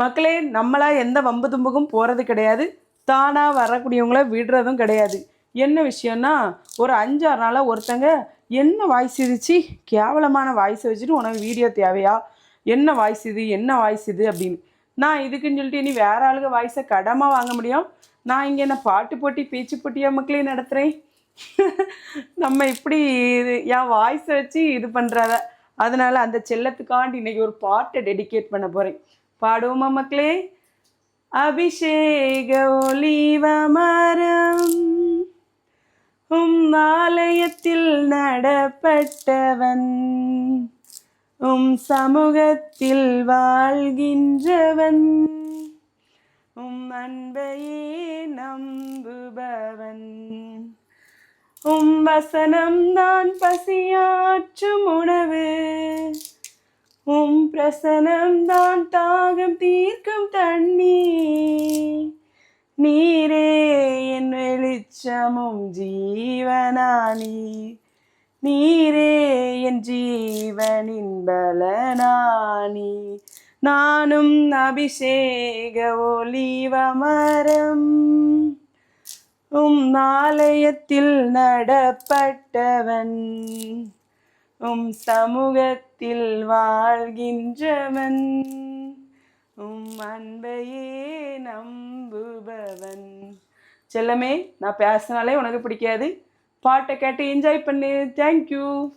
மக்களே நம்மளா எந்த வம்பு தும்புக்கும் போகிறது கிடையாது. தானாக வரக்கூடியவங்கள விடுறதும் கிடையாது. என்ன விஷயம்னா ஒரு அஞ்சாறு நாளாக ஒருத்தங்க என்ன வாய்ஸ் இருந்துச்சு கேவலமான வாய்ஸை வச்சுட்டு உனக்கு வீடியோ தேவையா? என்ன வாய்ஸ் இது? என்ன வாய்ஸ் இது? அப்படின்னு. நான் இதுக்குன்னு சொல்லிட்டு இனி வேற ஆளுங்க வாய்ஸை கடமாக வாங்க முடியும்? நான் இங்கே என்ன பாட்டு போட்டி பேச்சு போட்டியாக மக்களே நடத்துகிறேன் நம்ம இப்படி இது- என் வாய்ஸை வச்சு இது பண்ணுறத அதனால் அந்த செல்லத்துக்காண்டி இன்றைக்கி ஒரு பாட்டை டெடிகேட் பண்ண போகிறேன் பாடுவோமா மக்களே. அபிஷேக ஒலிவ மரம். உம் ஆலயத்தில் நடப்பட்டவன். உம் சமூகத்தில் வாழ்கின்றவன். உம் அன்பையே நம்புபவன். உம் வசனம்தான் பசியாற்றும் உணவு. உம் பிரசனம்தான் நீரே என் வெளிச்சமும் ஜீவனானி நீரே. என் ஜீவனின் பலனானி நானும் அபிஷேக ஒலிவமரம் உம் ஆலயத்தில் நடப்பட்டவன். உம் சமூகத்தில் வாழ்கின்றவன். உம் அன்பையே நம்புபவன். செல்லமே நான் பேசினாலே உனக்கு பிடிக்காது. பாட்டை கேட்டு என்ஜாய் பண்ணு. தேங்க்யூ